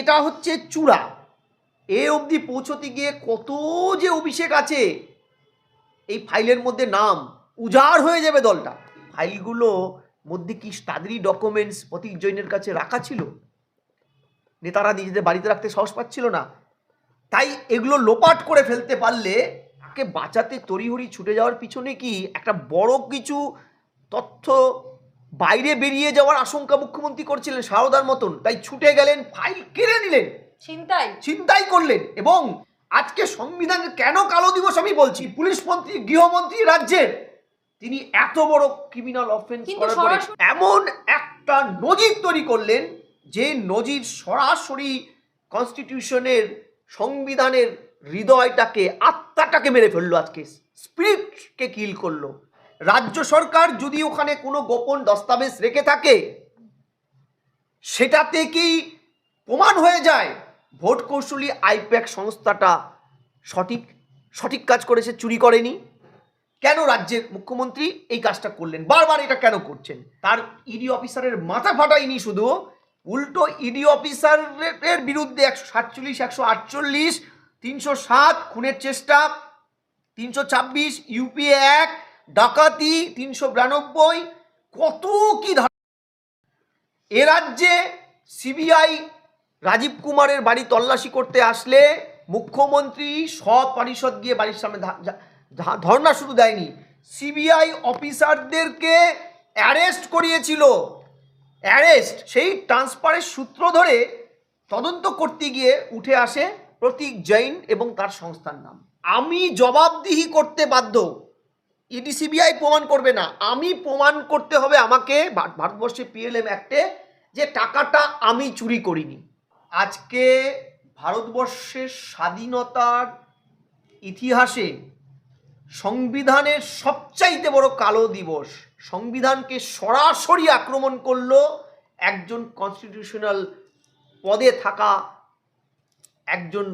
এটা হচ্ছে চূড়া। এ অবধি পৌঁছতে গিয়ে কত যে অভিষেক আছে, এই ফাইলের মধ্যে নাম উজাড় হয়ে যাবে দলটা। ফাইলগুলো মধ্যে কি তাদেরই ডকুমেন্টস প্রতীক জৈনের কাছে রাখা ছিল? নেতারা নিজেদের বাড়িতে রাখতে সাহস পাচ্ছিল না। তাই এগুলো লোপাট করে ফেলতে পারলে তাকে বাঁচাতে তড়িহড়ি ছুটে যাওয়ার পিছনে কি একটা বড় কিছু তথ্য বাইরে বেরিয়ে যাওয়ার আশঙ্কা মুখ্যমন্ত্রী করছিলেন সারদার মতন তাই ছুটে গেলেন ফাইল কেড়ে নিলেন। চিন্তাই চিন্তাই করলেন এবং আজকে সংবিধানের কেন কালো দিবস আমি বলছি পুলিশ মন্ত্রী গৃহমন্ত্রী রাজ্যের তিনি এত বড় ক্রিমিনাল অফেন্স করার পরে এমন একটা নজির তৈরি করলেন যে নজির সরাসরি কনস্টিটিউশনের সংবিধানের হৃদয়টাকে আত্মাটাকে মেরে ফেলল আজকে স্পিরিটকে কিল করল। রাজ্য সরকার যদি ওখানে কোনো গোপন দস্তাবেজ রেখে থাকে, সেটাতে কি প্রমাণ হয়ে যায়? ভোট কৌশলী আইপ্যাক সংস্থাটা সঠিক সঠিক কাজ করেছে, চুরি করেনি? কেন রাজ্যের মুখ্যমন্ত্রী এই কাজটা করলেন? বারবার এটা কেন করছেন? তার ইডি অফিসারের মাথা ফাটায়নি শুধু, উল্টো ইডি অফিসারের বিরুদ্ধে একশো সাতচল্লিশ, একশো আটচল্লিশ, তিনশো সাত খুনের চেষ্টা, তিনশো ছাব্বিশ ইউপিএ এক ডাকাতি তিনশো বিরানব্বই, কত কি এ রাজ্যে সিবিআই রাজীব কুমারের বাড়ি তল্লাশি করতে আসলে মুখ্যমন্ত্রী সৎ পারিষদ গিয়ে বাড়ির সামনে ধা- ধা- ধা- ধর্ণা শুধু দেয়নি। সিবিআই অফিসারদেরকে অ্যারেস্ট করিয়েছিল। অ্যারেস্ট, সেই ট্রান্সফারের সূত্র ধরে তদন্ত করতে গিয়ে উঠে আসে প্রতীক জৈন এবং তার সংস্থার নাম। আমি জবাবদিহি করতে বাধ্য ইডি সিবিআই প্রমাণ করবে না। আমি প্রমাণ করতে হবে আমাকে ভারতবর্ষে পিএলএম অ্যাক্টে যে টাকাটা আমি চুরি করিনি। আজকে ভারতবর্ষের স্বাধীনতার ইতিহাসে সংবিধানের সবচাইতে বড় কালো দিবস, সংবিধানকে সরাসরি আক্রমণ করল একজন কনস্টিটিউশনাল পদে থাকা একজন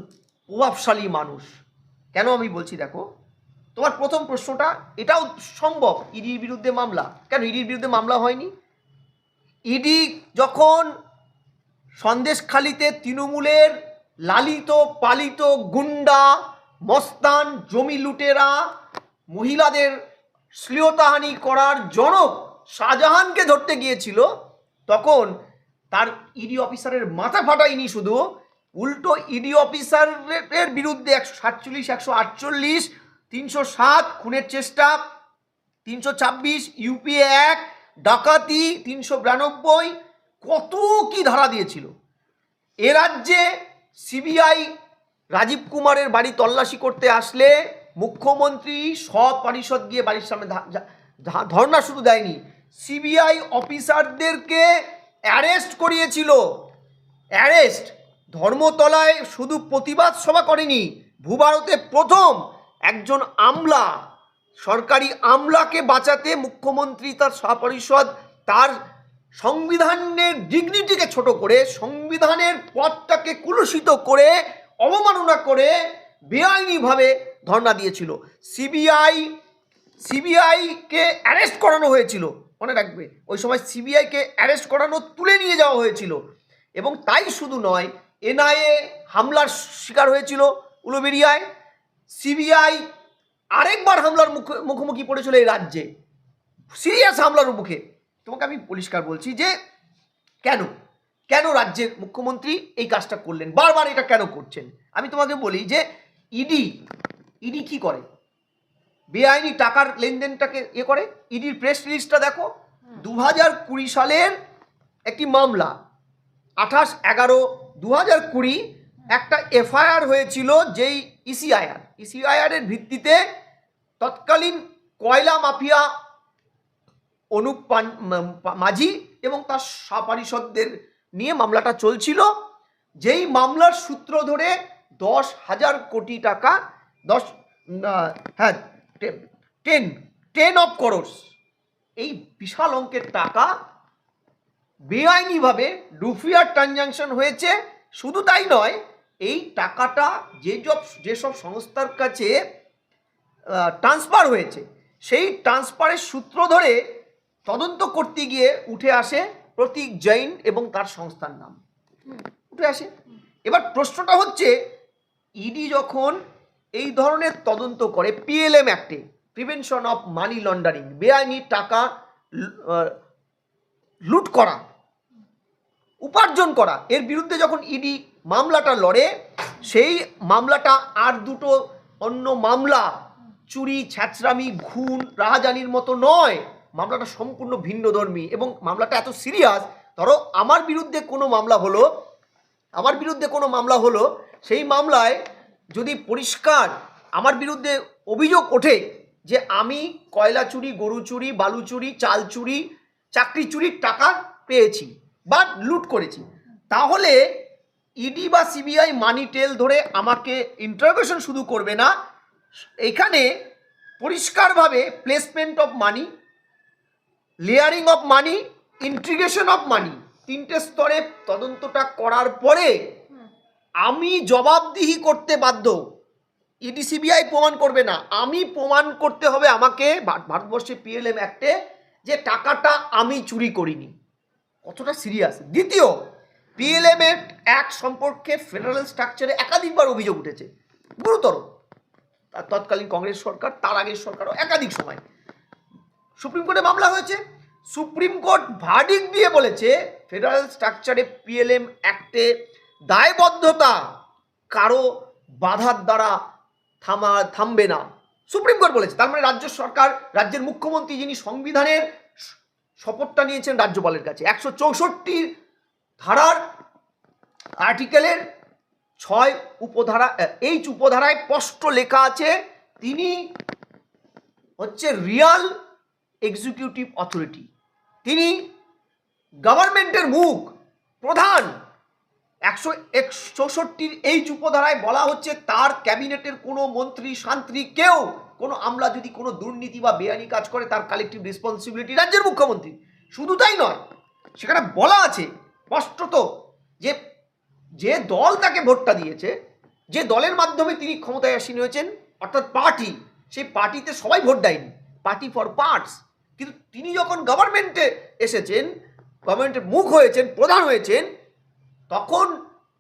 প্রভাবশালী মানুষ। কেন আমি বলছি দেখো? তোমার প্রথম প্রশ্নটা, এটাও সম্ভব, ইডির বিরুদ্ধে মামলা। কেন ইডির বিরুদ্ধে মামলা হয়নি? ইডি যখন সন্দেশখালিতে তৃণমূলের লালিত, পালিত গুন্ডা, মস্তান, জমি লুটেরা, মহিলাদের শ্লীলতাহানি করার জনক শাহজাহানকে ধরতে গিয়েছিল, তখন তার ইডি অফিসারের মাথা ফাটায়নি শুধু, উল্টো ইডি অফিসারের বিরুদ্ধে একশো সাতচল্লিশ, একশো আটচল্লিশ তিনশো সাত খুনের চেষ্টা, তিনশো ছাব্বিশ ইউপিএ এক, ডাকাতি তিনশো বিরানব্বই, কত কি ধারা দিয়েছিল? এ রাজ্যে সিবিআই রাজীব কুমারের বাড়ি তল্লাশি করতে আসলে মুখ্যমন্ত্রী সব পারিষদ গিয়ে বাড়ির সামনে ধর্ণা শুধু দেয়নি। সিবিআই অফিসারদেরকে অ্যারেস্ট করিয়েছিল। অ্যারেস্ট! ধর্মতলায় শুধু প্রতিবাদ সভা করেনি, ভূভারতে প্রথম একজন আমলা, সরকারি আমলাকে বাঁচাতে মুখ্যমন্ত্রী তার সপরিষদ তার সংবিধানের ডিগনিটিকে ছোট করে, সংবিধানের পথটাকে কুলুষিত করে, অবমাননা করে বেআইনিভাবে ধর্ণা দিয়েছিল। সিবিআই সিবিআইকে অ্যারেস্ট করানো হয়েছিল। মনে রাখবে, ওই সময় সিবিআইকে অ্যারেস্ট করানো তুলে নিয়ে যাওয়া হয়েছিল। এবং তাই শুধু নয়, এনআইএ হামলার শিকার হয়েছিল উলুবেরিয়ায়। সিবিআই আরেকবার হামলার মুখ- মুখোমুখি পড়েছিল এই রাজ্যে। সিরিয়াস হামলার মুখে। তোমাকে আমি পরিষ্কার বলছি যে, কেন? কেন রাজ্যের মুখ্যমন্ত্রী এই কাজটা করলেন? বারবার এটা কেন করছেন? আমি তোমাকে বলি যে, ইডি ইডি কি করে? বেআইনি টাকার লেনদেনটাকে ইয়ে করে? ইডির প্রেস রিলিজটা দেখো দু হাজার কুড়ি সালের একটি মামলা। আঠাশ এগারো দু হাজার কুড়ি একটা এফআইআর হয়েছিল যেই ইসিআইআর ইসিআইআরের ভিত্তিতে তৎকালীন কয়লা মাফিয়া অনুপ পান- মাঝি এবং তার সাপারিষদদের নিয়ে মামলাটা চলছিল। যেই মামলার সূত্র ধরে দশ হাজার কোটি টাকা, দশ হ্যাঁ টেন টেন অফ করোর্স এই বিশাল অঙ্কের টাকা বেআইনিভাবে রুফিয়ার ট্রানজাকশন হয়েছে। শুধু তাই নয় এই টাকাটা যে যেসব যেসব সংস্থার কাছে ট্রান্সফার হয়েছে, সেই ট্রান্সফারের সূত্র ধরে তদন্ত করতে গিয়ে উঠে আসে প্রতীক জৈন এবং তার সংস্থার নাম। উঠে আসে। এবার প্রশ্নটা হচ্ছে ইডি যখন এই ধরনের তদন্ত করে পিএলএম অ্যাক্টে প্রিভেনশন অফ মানি লন্ডারিং বেআইনি টাকা লুট করা, উপার্জন করা, এর বিরুদ্ধে যখন ইডি মামলাটা লড়ে, সেই মামলাটা আর দুটো অন্য মামলা, চুরি ছ্যাচরামি খুন, রাহাজানির মতো নয়। মামলাটা সম্পূর্ণ ভিন্নধর্মী এবং মামলাটা এত সিরিয়াস। ধরো, আমার বিরুদ্ধে কোনো মামলা হলো, আমার বিরুদ্ধে কোনো মামলা হলো, সেই মামলায় যদি পরিষ্কার আমার বিরুদ্ধে অভিযোগ ওঠে যে আমি কয়লা চুরি, গরু চুরি, বালু চুরি, চাল চুরি, চাকরি চুরির টাকা পেয়েছি বা লুট করেছি, তাহলে ইডি বা সিবিআই মানি টেল ধরে আমাকে ইন্টারোগেশন শুধু করবে না। এখানে পরিষ্কারভাবে placement of money layering of money integration of money তিনটে স্তরে তদন্তটা করার পরে আমি জবাবদিহি করতে বাধ্য। ইডি সিবিআই প্রমাণ করবে না। আমি প্রমাণ করতে হবে আমাকে ভারতবর্ষে পিএলএম অ্যাক্টে যে টাকাটা আমি চুরি করিনি। কতটা সিরিয়াস দ্বিতীয় পিএলএম অ্যাক্ট সম্পর্কে ফেডারেল স্ট্রাকচারে একাধিকবার অভিযোগ উঠেছে। গুরুতর। তার তৎকালীন কংগ্রেস সরকার, তার আগের সরকারও একাধিক সময়। সুপ্রিম কোর্টে মামলা হয়েছে। সুপ্রিম কোর্ট ভার্ডিক দিয়ে বলেছে ফেডারেল স্ট্রাকচারে পিএলএম অ্যাক্টে দায়বদ্ধতা কারও বাধার দ্বারা থামা, থামবে না। সুপ্রিম কোর্ট বলেছে, তার মানে রাজ্য সরকার, রাজ্যের মুখ্যমন্ত্রী যিনি সংবিধানের শপথটা নিয়েছেন রাজ্যপালের কাছে, একশো চৌষট্টি ধারার আর্টিকেলের ছয় উপধারা এইচ উপধারায় স্পষ্ট লেখা আছে, তিনি হচ্ছে রিয়াল এক্সিকিউটিভ অথরিটি। তিনি গভর্নমেন্টের মুখ প্রধান। একশো এক চৌষট্টির এই উপধারায় বলা হচ্ছে, তার ক্যাবিনেটের কোনো মন্ত্রী, শান্ত্রী কেউ, কোনো আমলা যদি কোনো দুর্নীতি বা বেআইনি কাজ করে, তার কালেকটিভ রেসপন্সিবিলিটি রাজ্যের মুখ্যমন্ত্রী। শুধু তাই নয়, সেখানে বলা আছে স্পষ্টত যে যে দল তাকে ভোটটা দিয়েছে, যে দলের মাধ্যমে তিনি ক্ষমতায় আসীন হয়েছেন, অর্থাৎ পার্টি, সেই পার্টিতে সবাই ভোট দেয়নি, পার্টি ফর পার্টস। কিন্তু তিনি যখন গভর্নমেন্টে এসেছেন গভর্নমেন্টের মুখ হয়েছেন, প্রধান হয়েছেন, তখন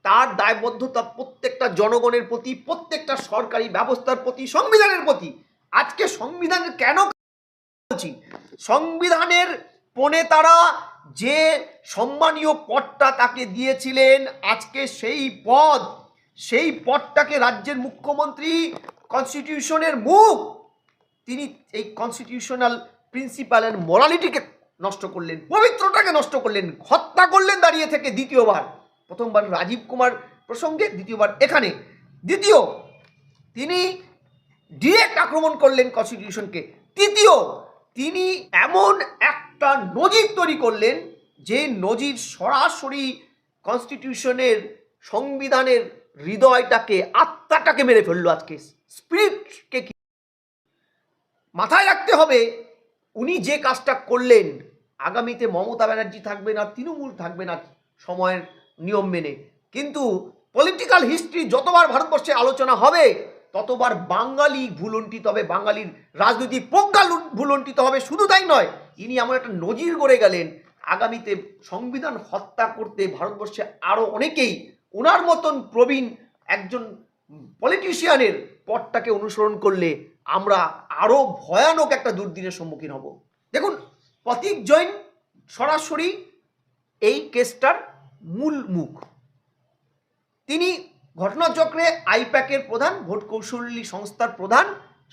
তার দায়বদ্ধতা প্রত্যেকটা জনগণের প্রতি, প্রত্যেকটা সরকারি ব্যবস্থার প্রতি, সংবিধানের প্রতি। আজকে সংবিধান কেন বলছি সংবিধানের প্রণেতারা যে সম্মানীয় পদটা তাকে দিয়েছিলেন, আজকে সেই পদ, সেই পদটাকে রাজ্যের মুখ্যমন্ত্রী কনস্টিটিউশনের মুখ, তিনি এই কনস্টিটিউশনাল প্রিন্সিপাল অ্যান্ড মোরালিটিকে নষ্ট করলেন পবিত্রটাকে নষ্ট করলেন, হত্যা করলেন দাঁড়িয়ে থেকে দ্বিতীয়বার। প্রথমবার রাজীব কুমার প্রসঙ্গে, দ্বিতীয়বার এখানে। দ্বিতীয়, তিনি ডিরেক্ট আক্রমণ করলেন কনস্টিটিউশনকে। তৃতীয়, তিনি এমন একটা নজির তৈরি করলেন যে নজির সরাসরি কনস্টিটিউশনের সংবিধানের হৃদয়টাকে, আত্মাটাকে মেরে ফেলল আজকে। স্পিরিটকে কি মাথায় রাখতে হবে, উনি যে কাজটা করলেন, আগামীতে মমতা ব্যানার্জি থাকবে না তৃণমূল থাকবে না সময়ের নিয়ম মেনে। কিন্তু পলিটিক্যাল হিস্ট্রি যতবার ভারতবর্ষে আলোচনা হবে, ততবার বাঙালি ভুলন্টিত হবে, বাঙালির রাজনৈতিক প্রজ্ঞা ভুলন্টিত হবে। শুধু তাই নয় ইনি এমন একটা নজির গড়ে গেলেন, আগামীতে সংবিধান হত্যা করতে ভারতবর্ষে আরও অনেকেই ওনার মতন প্রবীণ একজন পলিটিশিয়ানের পথটাকে অনুসরণ করলে আমরা আরও ভয়ানক একটা দুর্দিনের সম্মুখীন হব। দেখুন, প্রতীক জৈন সরাসরি এই কেসটার মূল মুখ। তিনি ঘটনাচক্রে আইপ্যাকের প্রধান ভোট কৌশলী সংস্থার প্রধান,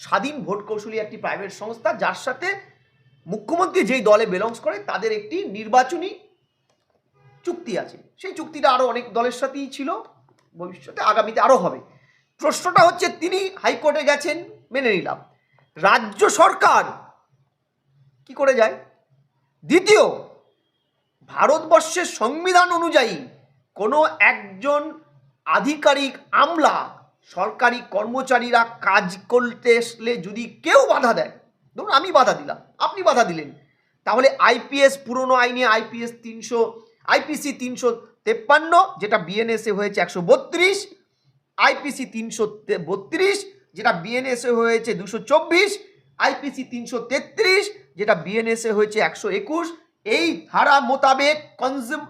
স্বাধীন ভোট কৌশলী একটি প্রাইভেট সংস্থা, যার সাথে মুখ্যমন্ত্রী যেই দলে বিলংস করে, তাদের একটি নির্বাচনী চুক্তি আছে। সেই চুক্তিটা আরও অনেক দলের সাথেই ছিল, ভবিষ্যতে আগামীতে আরও হবে। প্রশ্নটা হচ্ছে, তিনি হাইকোর্টে গেছেন, মেনে নিলাম। রাজ্য সরকার কি করে যায়? দ্বিতীয়, ভারতবর্ষের সংবিধান অনুযায়ী কোনো একজন আধিকারিক আমলা সরকারি কর্মচারীরা কাজ করতে আসলে যদি কেউ বাধা দেয় ধরুন, আমি বাধা দিলাম, আপনি বাধা দিলেন। তাহলে আইপিএস পুরনো আইনে আইপিএস তিনশো, আইপিসি তিনশো তেপ্পান্ন, যেটা বিএনএসএ হয়েছে একশো বত্রিশ, আইপিসি তিনশো বত্রিশ, যেটা বিএনএসএ হয়েছে দুশো চব্বিশ, আইপিসি তিনশো তেত্রিশ, যেটা বিএনএসএ হয়েছে একশো একুশ, এই ধারা মোতাবেক consume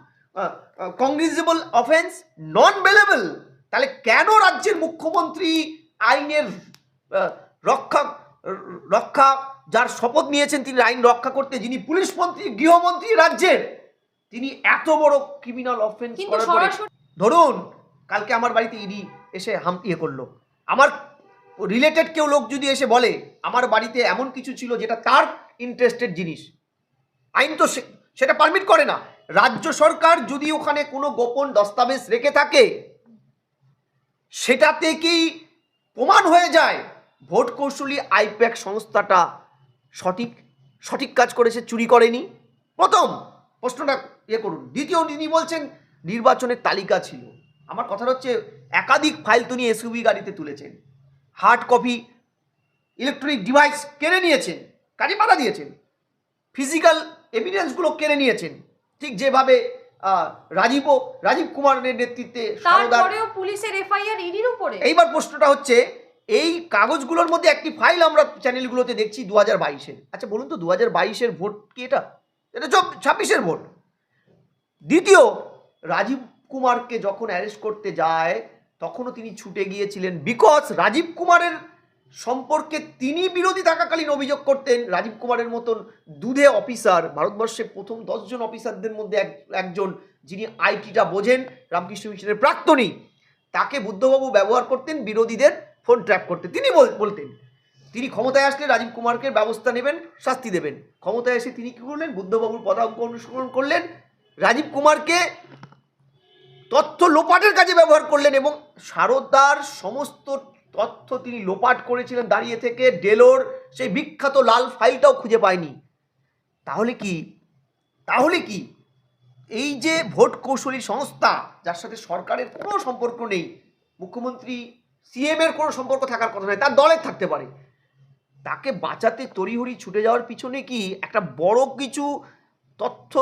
cognizable offence non bailable তাহলে কেন রাজ্যের মুখ্যমন্ত্রী আইনের রক্ষা রক্ষা যার শপথ নিয়েছেন তিনি আইন রক্ষা করতে যিনি পুলিশ মন্ত্রী গৃহমন্ত্রী রাজ্যের তিনি এত বড় ক্রিমিনাল অফেন্স করার পরে ধরুন কালকে আমার বাড়িতে ইডি এসে হাম ইয়ে করল। আমার রিলেটেড কেউ লোক যদি এসে বলে আমার বাড়িতে এমন কিছু ছিল যেটা তার ইন্টারেস্টেড জিনিস। আইন তো সেটা পারমিট করে না। রাজ্য সরকার যদি ওখানে কোনো গোপন দস্তাবেজ রেখে থাকে সেটাতে কি প্রমাণ হয়ে যায়? ভোট কৌশলী আইপ্যাক সংস্থাটা সঠিক সঠিক কাজ করেছে চুরি করেনি। প্রথম প্রশ্নটা ইয়ে করুন। দ্বিতীয় তিনি বলছেন নির্বাচনের তালিকা ছিল। আমার কথা হচ্ছে একাধিক ফাইল তিনি এসইউবি গাড়িতে তুলেছেন। হার্ড কপি ইলেকট্রনিক ডিভাইস কেড়ে নিয়েছেন কাজে বাধা দিয়েছেন। ফিজিক্যাল এভিডেন্সগুলো কেড়ে নিয়েছেন। ঠিক যেভাবে আহ, রাজীবও রাজীব কুমারের নেতৃত্বে পুলিশের এফআইআর ইডির উপরে? এইবার প্রশ্নটা হচ্ছে এই কাগজগুলোর মধ্যে একটি ফাইল আমরা চ্যানেলগুলোতে দেখছি দু হাজার বাইশের। আচ্ছা বলুন তো দু হাজার বাইশের ভোট কি এটা? এটা চব, ছাব্বিশের ভোট দ্বিতীয়, রাজীব কুমারকে যখন অ্যারেস্ট করতে যায়, তখনও তিনি ছুটে গিয়েছিলেন বিকজ রাজীব কুমারের সম্পর্কে তিনি বিরোধী থাকাকালীন অভিযোগ করতেন, রাজীব কুমারের মতন দুধে অফিসার ভারতবর্ষে প্রথম দশজন অফিসারদের মধ্যে এক, একজন যিনি আইটিটা বোঝেন, রামকৃষ্ণ মিশনের প্রাক্তনী, তাকে বুদ্ধবাবু ব্যবহার করতেন বিরোধীদের ফোন ট্র্যাপ করতে। তিনি বল- বলতেন, তিনি ক্ষমতায় আসলে রাজীব কুমারকে ব্যবস্থা নেবেন, শাস্তি দেবেন। ক্ষমতায় এসে তিনি কী করলেন? বুদ্ধবাবুর পদাঙ্ক অনুসরণ করলেন, রাজীব কুমারকে তথ্য লোপাটের কাজে ব্যবহার করলেন এবং সারদার সমস্ত তথ্য তিনি লোপাট করেছিলেন দাঁড়িয়ে থেকে। ডেলোর সেই বিখ্যাত লাল ফাইলটাও খুঁজে পায়নি। তাহলে কি? তাহলে কি? এই যে ভোট কৌশলী সংস্থা, যার সাথে সরকারের কোনো সম্পর্ক নেই, মুখ্যমন্ত্রী সিএম এর কোনো সম্পর্ক থাকার কথা নয় তার দলের থাকতে পারে। তাকে বাঁচাতে তড়িহড়ি ছুটে যাওয়ার পিছনে কি একটা বড় কিছু তথ্য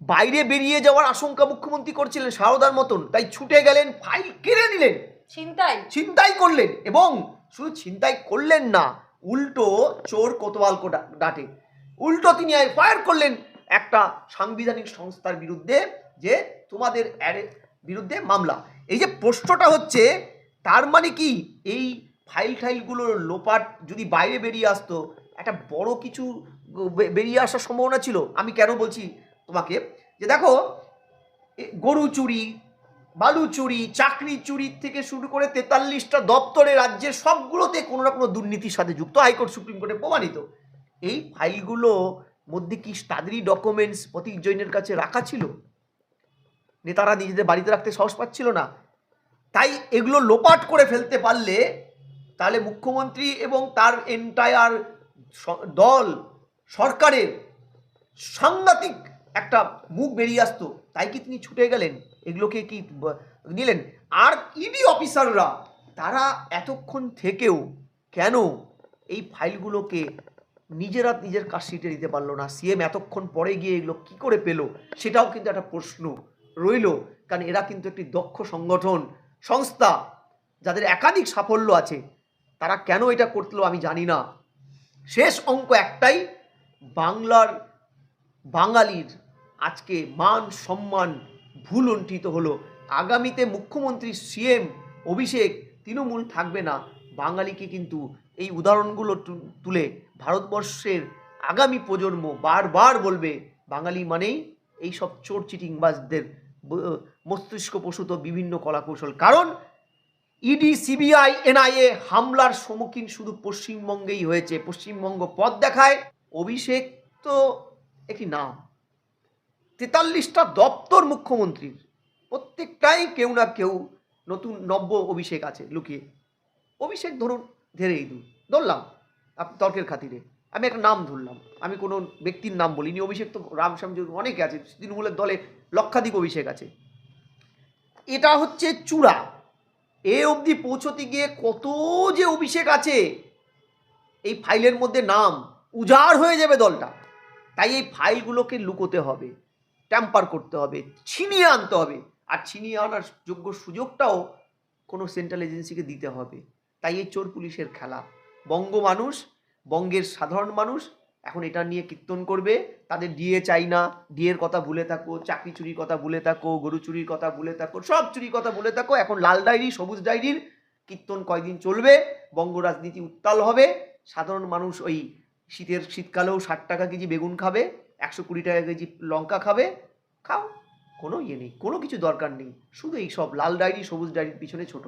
বাইরে বেরিয়ে যাওয়ার আশঙ্কা মুখ্যমন্ত্রী করছিলেন সারদার মতন? তাই ছুটে গেলেন ফাইল কেড়ে নিলেন। চিন্তাই ছিনতাই করলেন এবং শুধু ছিনতাই করলেন না উল্টো চোর কোতোয়াল ডাটে। উল্টো তিনি ফায়ার করলেন একটা সাংবিধানিক সংস্থার বিরুদ্ধে যে তোমাদের বিরুদ্ধে মামলা। এই যে প্রশ্নটা হচ্ছে তার মানে কি? এই ফাইল টাইলগুলো লোপাট যদি বাইরে বেরিয়ে আসতো, একটা বড় কিছু বেরিয়ে আসার সম্ভাবনা ছিল। আমি কেন বলছি তোমাকে? যে দেখো গরু চুরি, বালু চুরি, চাকরি চুরির থেকে শুরু করে তেতাল্লিশটা দপ্তরে রাজ্যের সবগুলোতে কোনো না কোনো দুর্নীতির সাথে যুক্ত। হাইকোর্ট, সুপ্রিম কোর্টে প্রমাণিত। এই ফাইলগুলো মধ্যে কি তাদেরই ডকুমেন্টস প্রতীক জৈনের কাছে রাখা ছিল? নেতারা নিজেদের বাড়িতে রাখতে সাহস পাচ্ছিল না? তাই এগুলো লোপাট করে ফেলতে পারলে তাহলে মুখ্যমন্ত্রী এবং তার এন্টায়ার দল, সরকারের সাংঘাতিক একটা মুখ বেরিয়ে আসতো। তাই কি তিনি ছুটে গেলেন? এগুলোকে কি নিলেন? আর ইডি অফিসাররা তারা এতক্ষণ থেকেও কেন এই ফাইলগুলোকে নিজেরা নিজের কাশিটে দিতে পারল না? সিএম এতক্ষণ পরে গিয়ে এগুলো কি করে পেল? সেটাও কিন্তু একটা প্রশ্ন রইল। কারণ এরা কিন্তু একটি দক্ষ সংগঠন। সংস্থা, যাদের একাধিক সাফল্য আছে, তারা কেন এটা করতলো আমি জানি না। শেষ অঙ্ক একটাই, বাংলার বাঙালির আজকে মান, সম্মান ভুলুণ্ঠিত হলো। আগামীতে মুখ্যমন্ত্রী, সিএম, অভিষেক, তৃণমূল থাকবে না। বাঙালিকে কিন্তু এই উদাহরণগুলো তুলে ভারতবর্ষের আগামী প্রজন্ম বারবার বলবে, বাঙালি মানেই এই সব চোর, চিটিংবাজদের মস্তিষ্ক প্রসূত বিভিন্ন কলাকৌশল। কারণ ইডি সিবিআই এনআইএ হামলার সম্মুখীন শুধু পশ্চিমবঙ্গেই হয়েছে। পশ্চিমবঙ্গ পথ দেখায় অভিষেক তো একটি নাম। তেতাল্লিশটা দপ্তর মুখ্যমন্ত্রীর। প্রত্যেকটাই কেউ না কেউ নতুন নব্য অভিষেক আছে লুকিয়ে। অভিষেক ধরুন ধেরেই দূর। ধরলাম, আপনি তর্কের খাতিরে। আমি একটা নাম ধরলাম। আমি কোনো ব্যক্তির নাম বলিনি। অভিষেক তো রামশ্যামজি অনেকে আছে। তৃণমূলের দলে লক্ষাধিক অভিষেক আছে। এটা হচ্ছে চূড়া। এ অবধি পৌঁছতে গিয়ে কত যে অভিষেক আছে, এই ফাইলের মধ্যে নাম উজাড় হয়ে যাবে দলটা। তাই এই ফাইলগুলোকে লুকোতে হবে ট্যাম্পার করতে হবে, ছিনিয়ে আনতে হবে। আর ছিনিয়ে আনার যোগ্য সুযোগটাও কোনো সেন্ট্রাল এজেন্সিকে দিতে হবে। তাই এই চোর পুলিশের খেলা। বঙ্গ মানুষ বঙ্গের সাধারণ মানুষ এখন এটা নিয়ে কীর্তন করবে। তাদের ডিএ চাই না। ডিএর কথা ভুলে থাকো, চাকরি চুরির কথা ভুলে থাকো, গরু চুরির কথা ভুলে থাকো, সব চুরির কথা ভুলে থাকো। এখন লাল ডায়েরি, সবুজ ডায়েরির কীর্তন কয়দিন চলবে? বঙ্গ রাজনীতি উত্তাল হবে। সাধারণ মানুষ ওই শীতের শীতকালেও ষাট টাকা কেজি বেগুন খাবে, একশো কুড়ি টাকা কেজি লঙ্কা খাবে। খাও, কোনো ইয়ে নেই, কোনো কিছু দরকার নেই। শুধু এই সব লাল ডায়েরি, সবুজ ডায়েরির পিছনে ছোট।